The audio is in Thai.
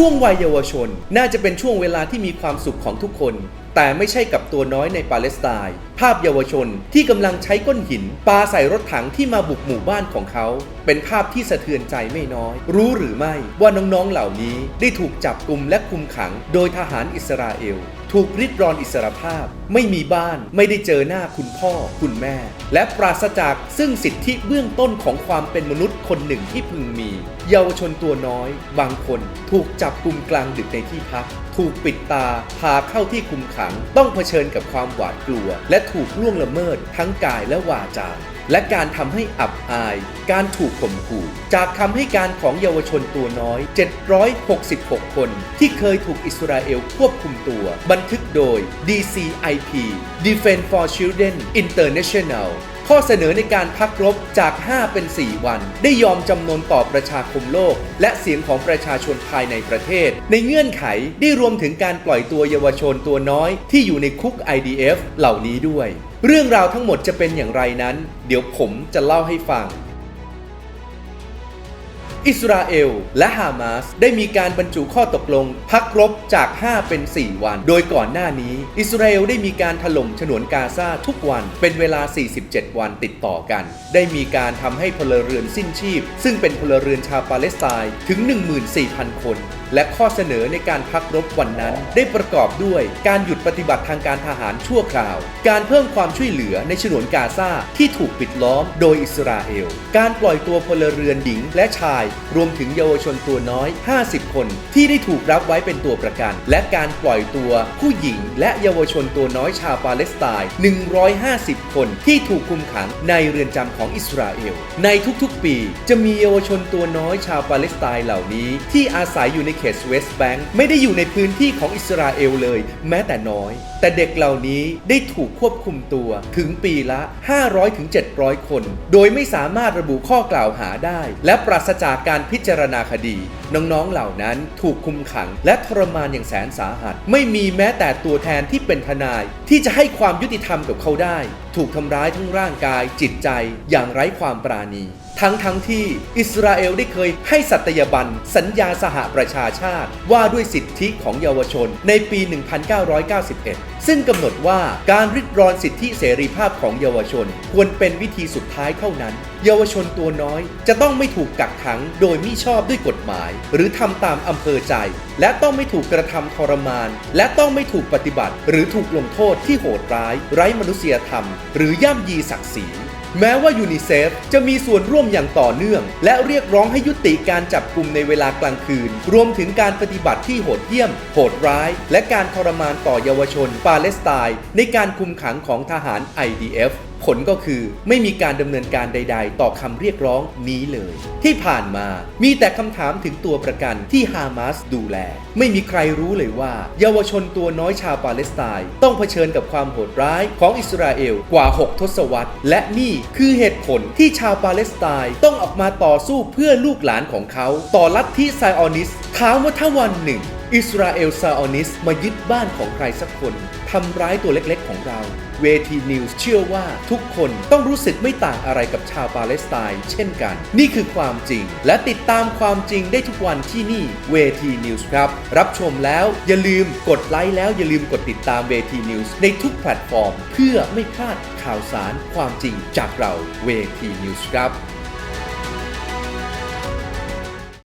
ช่วงวัยเยาวชน น่าจะเป็นช่วงเวลาที่มีความสุขของทุกคน แต่ไม่ใช่กับตัวน้อยในปาเลสไตน์ภาพเยาวชนที่กำลังใช้ก้อนหินปาใส่รถถังที่มาบุกหมู่บ้านของเขา เป็นภาพที่สะเทือนใจไม่น้อย รู้หรือไม่ว่าน้องๆเหล่านี้ได้ถูกจับกลุ่มและคุมขัง โดยทหารอิสราเอล ถูกริดรอนอิสรภาพ ไม่มีบ้านไม่ได้เจอหน้าคุณพ่อคุณแม่ และปราศจากซึ่งสิทธิเบื้องต้นของความเป็นมนุษย์คนหนึ่งที่พึงมี เยาวชนตัวน้อย บางคนถูกจับกลุ่มกลางดึกในที่พัก ถูกปิดตา พาเข้าที่คุมขัง ต้องเผชิญกับความหวาดกลัว และถูกล่วงละเมิด ทั้งกายและวาจาและการทำให้อับอาย การถูกข่มขู่ จากคำให้การของเยาวชนตัวน้อย 766 คน ที่เคยถูกอิสราเอลควบคุมตัว บันทึกโดย DCIP Defense for Children International ข้อเสนอในการพักรบจาก 5 เป็น 4 วัน ได้ยอมจำนนต่อประชาคมโลก และเสียงของประชาชนภายในประเทศ ในเงื่อนไขได้รวมถึงการปล่อยตัวเยาวชนตัวน้อย ที่อยู่ในคุก IDF เหล่านี้ด้วย เรื่องราวทั้งหมดจะเป็นอย่างไรนั้น เดี๋ยวผมจะเล่าให้ฟัง อิสราเอล และฮามาสได้มีการบรรจุข้อตกลง พักรบจาก 5 เป็น 4 วัน โดยก่อนหน้านี้ อิสราเอลได้มีการถล่มฉนวนกาซาทุกวัน เป็นเวลา 47 วันติดต่อกัน ได้มีการทำให้พลเรือนสิ้นชีพ ซึ่งเป็นพลเรือนชาวปาเลสไตน์ถึง 14,000 คน และข้อเสนอในการพักรบวันนั้น ได้ประกอบด้วยการหยุดปฏิบัติทางการทหารชั่วคราว การเพิ่มความช่วยเหลือในฉนวนกาซาที่ถูกปิดล้อม โดยอิสราเอล การปล่อยตัวพลเรือนหญิงและชายรวมถึงเยาวชนตัวน้อย 50 คน ที่ได้ถูกรับไว้เป็นตัวประกัน และการปล่อยตัวผู้หญิง และเยาวชนตัวน้อยชาวปาเลสไตน์ 150 คนที่ถูกคุมขังในเรือนจำของอิสราเอล ในทุกๆ ปี จะมีเยาวชนตัวน้อยชาวปาเลสไตน์เหล่านี้ ที่อาศัยอยู่ในเขตเวสต์แบงค์ไม่ได้อยู่ในพื้นที่ของอิสราเอลเลย แม้แต่น้อย แต่เด็กเหล่านี้ได้ถูกควบคุมตัวถึงปีละ 500-700 คน โดยไม่สามารถระบุข้อกล่าวหาได้ และปราศจากการพิจารณาคดี น้องๆเหล่านั้นถูกคุมขัง และทรมานอย่างแสนสาหัส ไม่มีแม้แต่ตัวแทนที่เป็นทนาย ที่จะให้ความยุติธรรมกับเขาได้ ถูกทำร้ายทั้งร่างกายจิตใจอย่างไร้ความปราณี ทั้งทั้งที่อิสราเอลได้เคยให้สัตยาบันสัญญาสหประชาชาติ ว่าด้วยสิทธิของเยาวชนในปี 1991 ซึ่งกำหนดว่าการริดรอนสิทธิเสรีภาพของเยาวชน ควรเป็นวิธีสุดท้ายเท่านั้น เยาวชนตัวน้อย จะต้องไม่ถูกกักขังโดยมิชอบด้วยกฎหมาย หรือทำตามอำเภอใจ และต้องไม่ถูกกระทำทรมาน และต้องไม่ถูกปฏิบัติ หรือถูกลงโทษที่โหดร้าย ไร้มนุษยธรรม หรือย่ำยีศักดิ์ศรี แม้ว่ายูนิเซฟจะมีส่วนร่วมอย่างต่อเนื่อง และเรียกร้องให้ยุติการจับกลุ่มในเวลากลางคืน รวมถึงการปฏิบัติที่โหดเหี้ยม โหดร้าย และการทรมานต่อเยาวชนปาเลสไตน์ในการคุมขังของทหาร IDF ผลก็คือไม่มีการดำเนินการใด ๆ ต่อคำเรียกร้องนี้เลย ที่ผ่านมามีแต่คำถามถึงตัวประกันที่ฮามาสดูแล ไม่มีใครรู้เลยว่า เยาวชนตัวน้อยชาวปาเลสไตน์ต้องเผชิญกับความโหดร้ายของอิสราเอลกว่า 6 ทศวรรษ และนี่คือเหตุผลที่ชาวปาเลสไตน์ต้องออกมาต่อสู้เพื่อลูกหลานของเขา ต่อลัทธิไซออนิสถามว่าถ้าวันหนึ่ง อิสราเอลซาออนิสมายึดบ้านของใครสักคนทำร้ายตัวเล็กๆของเรา เวทีนิวส์เชื่อว่าทุกคนต้องรู้สึกไม่ต่างอะไรกับชาวปาเลสไตน์เช่นกัน นี่คือความจริง และติดตามความจริงได้ทุกวันที่นี่เวทีนิวส์ครับ รับชมแล้วอย่าลืมกดไลค์แล้วอย่าลืมกดติดตามเวทีนิวส์ในทุกแพลตฟอร์ม เพื่อไม่พลาดข่าวสารความจริงจากเราเวทีนิวส์ครับ